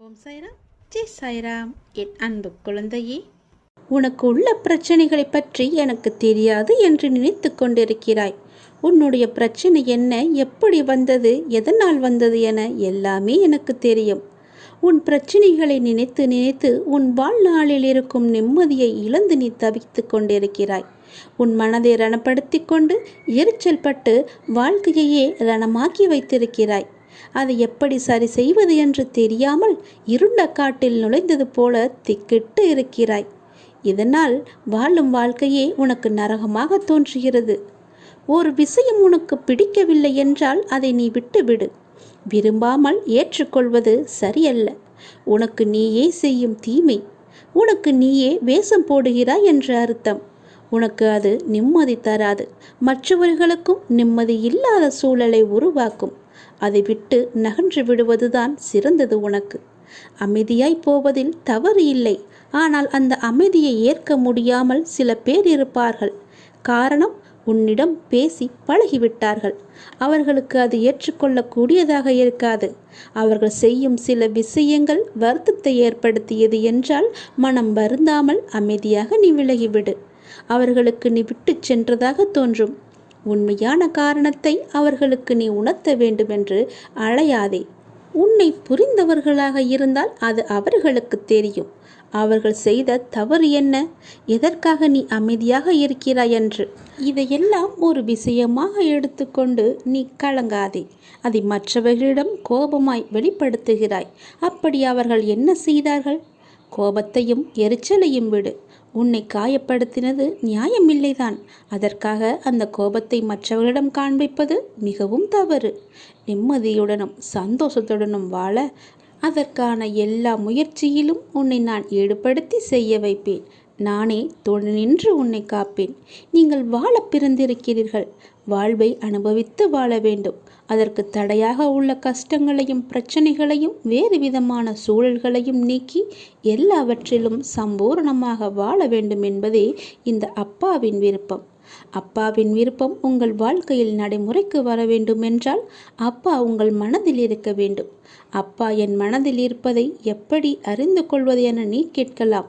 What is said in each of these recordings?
ஓம் சாய்ராம். ஜெய் சாய்ராம். என் அன்பு குழந்தையே உனக்கு உள்ள பிரச்சனைகளை பற்றி எனக்கு தெரியாது என்று நினைத்து கொண்டிருக்கிறாய். உன்னுடைய பிரச்சனை என்ன எப்படி வந்தது எதனால் வந்தது என எல்லாமே எனக்கு தெரியும். உன் பிரச்சனைகளை நினைத்து நினைத்து உன் வாழ்நாளில் இருக்கும் நிம்மதியை இழந்து நீ தவித்து கொண்டிருக்கிறாய். உன் மனதை ரணப்படுத்தி கொண்டு எரிச்சல் பட்டு வாழ்க்கையையே ரணமாக்கி வைத்திருக்கிறாய். அதை எப்படி சரி செய்வது என்று தெரியாமல் இருண்ட காட்டில் நுழைந்தது போல திக்கிட்டு இருக்கிறாய். இதனால் வாழும் வாழ்க்கையே உனக்கு நரகமாக தோன்றுகிறது. ஒரு விஷயம் உனக்கு பிடிக்கவில்லை என்றால் அதை நீ விட்டுவிடு. விரும்பாமல் ஏற்றுக்கொள்வது சரியல்ல. உனக்கு நீயே செய்யும் தீமை. உனக்கு நீயே வேஷம் போடுகிறாய் என்று அர்த்தம். உனக்கு அது நிம்மதி தராது. மற்றவர்களுக்கும் நிம்மதி இல்லாத சூழலை உருவாக்கும். அதை விட்டு நகன்று விடுவதுதான் சிறந்தது உனக்கு. அமைதியாய் போவதில் தவறு இல்லை. ஆனால் அந்த அமைதியை ஏற்க முடியாமல் சில பேர் இருப்பார்கள். காரணம் உன்னிடம் பேசி பழகிவிட்டார்கள். அவர்களுக்கு அது ஏற்றுக்கொள்ளக்கூடியதாக இருக்காது. அவர்கள் செய்யும் சில விஷயங்கள் வருத்தத்தை ஏற்படுத்தியது என்றால் மனம் வருந்தாமல் அமைதியாக நீ விலகிவிடு. அவர்களுக்கு நீ விட்டுச் சென்றதாக தோன்றும். உண்மையான காரணத்தை அவர்களுக்கு நீ உணர்த்த வேண்டுமென்று அழையாதே. உன்னை புரிந்தவர்களாக இருந்தால் அது அவர்களுக்கு தெரியும். அவர்கள் செய்த தவறு என்ன? எதற்காக நீ அமைதியாக இருக்கிறாய் என்று. இதையெல்லாம் ஒரு விஷயமாக எடுத்துக்கொண்டு நீ கலங்காதே. அதை மற்றவர்களிடம் கோபமாய் வெளிப்படுத்துகிறாய். அப்படி அவர்கள் என்ன செய்தார்கள்? கோபத்தையும் எரிச்சலையும் விடு. உன்னை காயப்படுத்தினது நியாயமில்லைதான். அதற்காக அந்த கோபத்தை மற்றவர்களிடம் காண்பிப்பது மிகவும் தவறு. நிம்மதியுடனும் சந்தோஷத்துடனும் வாழ அதற்கான எல்லா முயற்சியிலும் உன்னை நான் ஈடுபடுத்தி செய்ய வைப்பேன். நானே துணை நின்று உன்னை காப்பேன். நீங்கள் வாழ பிறந்திருக்கிறீர்கள். வாழ்வை அனுபவித்து வாழ வேண்டும். அதற்கு தடையாக உள்ள கஷ்டங்களையும் பிரச்சனைகளையும் வேறு விதமான சூழல்களையும் நீக்கி எல்லாவற்றிலும் சம்பூரணமாக வாழ வேண்டும் என்பதே இந்த அப்பாவின் விருப்பம். அப்பாவின் விருப்பம் உங்கள் வாழ்க்கையில் நடைமுறைக்கு வர வேண்டும் என்றால் அப்பா உங்கள் மனதில் இருக்க வேண்டும். அப்பா என் மனதில் இருப்பதை எப்படி அறிந்து கொள்வது என நீ கேட்கலாம்.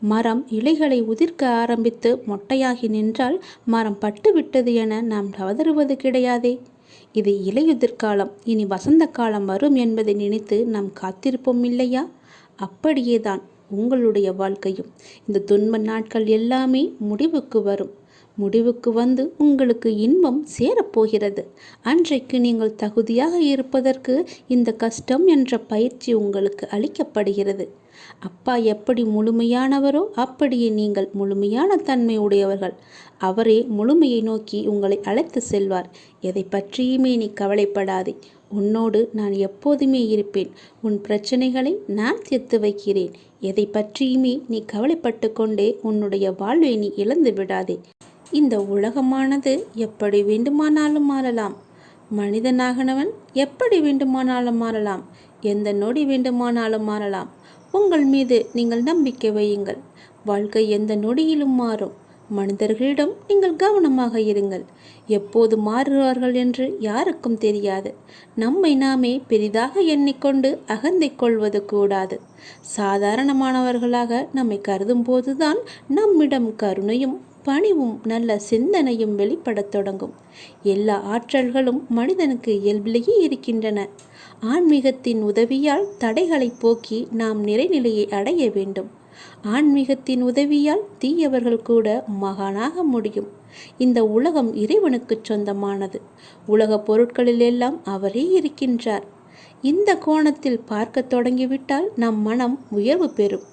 மரம் இலைகளை உதிர்க்க ஆரம்பித்து மொட்டையாகி நின்றால் மரம் பட்டுவிட்டது என நாம் கவதறுவது கிடையாதே. இது இலையுதிர்காலம் இனி வசந்த காலம் வரும் என்பதை நினைத்து நாம் காத்திருப்போம் இல்லையா? அப்படியேதான் உங்களுடைய வாழ்க்கையும். இந்த துன்ப நாட்கள் எல்லாமே முடிவுக்கு வரும். முடிவுக்கு வந்து உங்களுக்கு இன்பம் சேரப்போகிறது. அன்றைக்கு நீங்கள் தகுதியாக இருப்பதற்கு இந்த கஷ்டம் என்ற பயிற்சி உங்களுக்கு அளிக்கப்படுகிறது. அப்பா எப்படி முழுமையானவரோ அப்படியே நீங்கள் முழுமையான தன்மை உடையவர்கள். அவரே முழுமையை நோக்கி உங்களை அழைத்து செல்வார். எதை பற்றியுமே நீ கவலைப்படாதே. உன்னோடு நான் எப்போதுமே இருப்பேன். உன் பிரச்சனைகளை நான் தீர்த்து வைக்கிறேன். எதை பற்றியுமே நீ கவலைப்பட்டு கொண்டே உன்னுடைய வாழ்வை நீ இழந்து விடாதே. இந்த உலகமானது எப்படி வேண்டுமானாலும் மாறலாம். மனிதனாகனவன் எப்படி வேண்டுமானாலும் மாறலாம். எந்த நொடி வேண்டுமானாலும் மாறலாம். உங்கள் மீது நீங்கள் நம்பிக்கை வையுங்கள். வாழ்க்கை எந்த நொடியிலும் மாறும். மனிதர்களிடம் நீங்கள் கவனமாக இருங்கள். எப்போது மாறுவார்கள் என்று யாருக்கும் தெரியாது. நம்மை நாமே பெரிதாக எண்ணிக்கொண்டு அகந்தை கொள்வது கூடாது. சாதாரணமானவர்களாக நம்மை கருதும் போதுதான் நம்மிடம் கருணையும் பணிவும் நல்ல சிந்தனையும் வெளிப்படத் தொடங்கும். எல்லா ஆற்றல்களும் மனிதனுக்கு இயல்பிலேயே இருக்கின்றன. ஆன்மீகத்தின் உதவியால் தடைகளை போக்கி நாம் நிறைநிலையை அடைய வேண்டும். ஆன்மீகத்தின் உதவியால் தீயவர்கள் கூட மகானாக முடியும். இந்த உலகம் இறைவனுக்குச் சொந்தமானது. உலகப் பொருட்களிலெல்லாம் அவரே இருக்கின்றார். இந்த கோணத்தில் பார்க்கத் தொடங்கிவிட்டால் நம் மனம் உயர்வு பெறும்.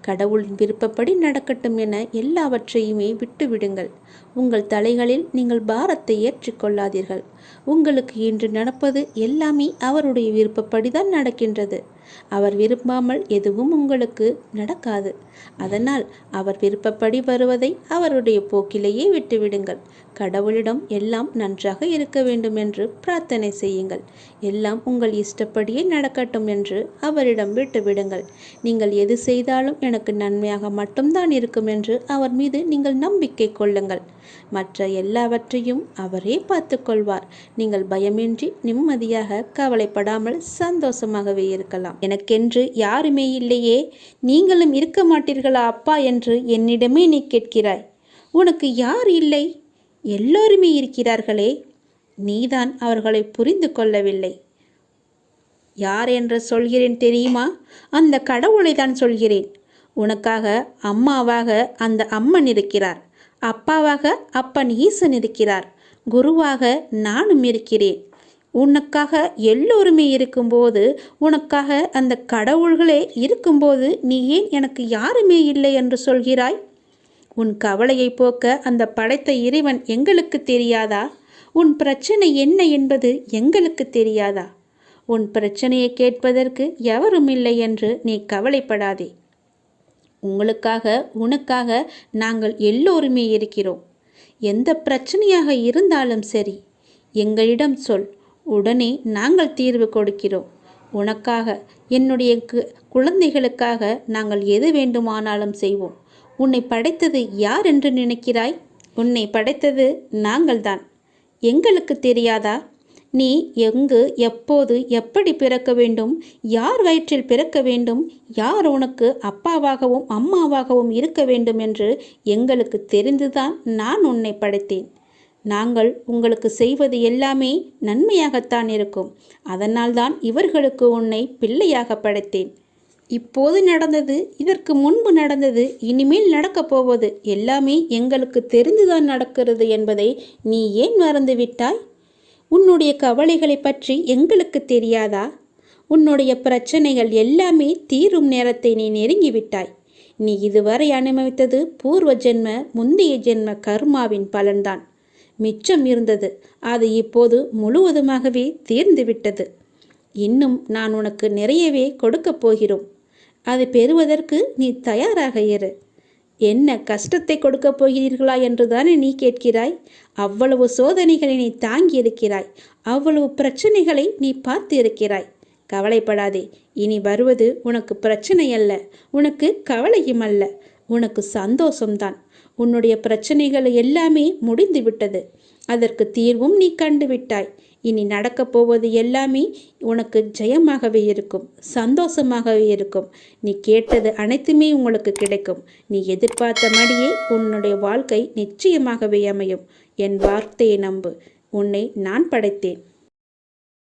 கடவுளின் விருப்பப்படி நடக்கட்டும் என எல்லாவற்றையுமே விட்டுவிடுங்கள். உங்கள் தலைகளில் நீங்கள் பாரத்தை ஏற்றிக்கொள்ளாதீர்கள். உங்களுக்கு இன்று நடப்பது எல்லாமே அவருடைய விருப்பப்படிதான் நடக்கின்றது. அவர் விரும்பாமல் எதுவும் உங்களுக்கு நடக்காது. அதனால் அவர் விருப்பப்படி வருவதை அவருடைய போக்கிலேயே விட்டுவிடுங்கள். கடவுளிடம் எல்லாம் நன்றாக இருக்க வேண்டும் என்று பிரார்த்தனை செய்யுங்கள். எல்லாம் உங்கள் இஷ்டப்படியே நடக்கட்டும் என்று அவரிடம் விட்டுவிடுங்கள். நீங்கள் எது செய்தாலும் எனக்கு நன்மையாக மட்டும்தான் இருக்கும் என்று அவர் மீது நீங்கள் நம்பிக்கை கொள்ளுங்கள். மற்ற எல்லாவற்றையும் அவரே பார்த்துக்கொள்வார் நீங்கள் பயமின்றி நிம்மதியாக கவலைப்படாமல் சந்தோஷமாகவே இருக்கலாம். எனக்கென்று யாருமே இல்லையே. நீங்களும் இருக்க மாட்டீர்களா அப்பா என்று என்னிடமே நீ கேட்கிறாய். உனக்கு யார் இல்லை? எல்லோருமே இருக்கிறார்களே. நீதான் அவர்களை புரிந்து கொள்ளவில்லை. யார் என்று சொல்கிறேன் தெரியுமா? அந்த கடவுளை தான் சொல்கிறேன். உனக்காக அம்மாவாக அந்த அம்மன் இருக்கிறார். அப்பாவாக அப்பன் ஈசன் இருக்கிறார். குருவாக நானும் இருக்கிறேன். உனக்காக எல்லோருமே இருக்கும்போது உனக்காக அந்த கடவுள்களே இருக்கும்போது நீ ஏன் எனக்கு யாருமே இல்லை என்று சொல்கிறாய்? உன் கவலையை போக்க அந்த படைத்த இறைவன் எங்களுக்கு தெரியாதா? உன் பிரச்சனை என்ன என்பது எங்களுக்கு தெரியாதா? உன் பிரச்சனையை கேட்பதற்கு எவரும் இல்லை என்று நீ கவலைப்படாதே. உங்களுக்காக உனக்காக நாங்கள் எல்லோருமே இருக்கிறோம். எந்த பிரச்சனையாக இருந்தாலும் சரி எங்களிடம் சொல். உடனே நாங்கள் தீர்வு கொடுக்கிறோம். உனக்காக என்னுடைய குழந்தைகளுக்காக நாங்கள் எது வேண்டுமானாலும் செய்வோம். உன்னை படைத்தது யார் என்று நினைக்கிறாய்? உன்னை படைத்தது நாங்கள்தான். எங்களுக்கு தெரியாதா? நீ எங்கு எப்போது எப்படி பிறக்க வேண்டும்? யார் வயிற்றில் பிறக்க வேண்டும்? யார் உனக்கு அப்பாவாகவும் அம்மாவாகவும் இருக்க வேண்டும் என்று எங்களுக்கு தெரிந்துதான் நான் உன்னை படைத்தேன். நாங்கள் உங்களுக்கு செய்வது எல்லாமே நன்மையாகத்தான் இருக்கும். அதனால்தான் இவர்களுக்கு உன்னை பிள்ளையாக படைத்தேன். இப்போது நடந்தது இதற்கு முன்பு நடந்தது இனிமேல் நடக்கப் போவது எல்லாமே எங்களுக்கு தெரிந்துதான் நடக்கிறது என்பதை நீ ஏன் மறந்துவிட்டாய்? உன்னுடைய கவலைகளை பற்றி எங்களுக்கு தெரியாதா? உன்னுடைய பிரச்சனைகள் எல்லாமே தீரும் நேரத்தை நீ நெருங்கிவிட்டாய். நீ இதுவரை அனுபவித்தது பூர்வ ஜென்ம முந்தைய ஜென்ம கர்மாவின் பலன்தான். மிச்சம் இருந்தது. அது இப்போது முழுவதுமாகவே தீர்ந்துவிட்டது இன்னும் நான் உனக்கு நிறையவே கொடுக்கப் போகிறோம். அதை பெறுவதற்கு நீ தயாராக இரு. என்ன கஷ்டத்தை கொடுக்கப் போகிறீர்களா என்றுதானே நீ கேட்கிறாய்? அவ்வளவு சோதனைகளை நீ தாங்கி இருக்கிறாய் அவ்வளவு பிரச்சனைகளை நீ பார்த்து இருக்கிறாய் கவலைப்படாதே. இனி வருவது உனக்கு பிரச்சனை அல்ல உனக்கு கவலையும் அல்ல. உனக்கு சந்தோஷம்தான். உன்னுடைய பிரச்சனைகள் எல்லாமே முடிந்து விட்டது. அதற்கு தீர்வும் நீ கண்டுவிட்டாய் இனி நடக்கப் போவது எல்லாமே உனக்கு ஜெயமாகவே இருக்கும் சந்தோஷமாகவே இருக்கும். நீ கேட்டது அனைத்துமே உங்களுக்கு கிடைக்கும். நீ எதிர்பார்த்த மடியே உன்னுடைய வாழ்க்கை நிச்சயமாகவே அமையும். என் வார்த்தையை நம்பு. உன்னை நான் படைத்தேன்.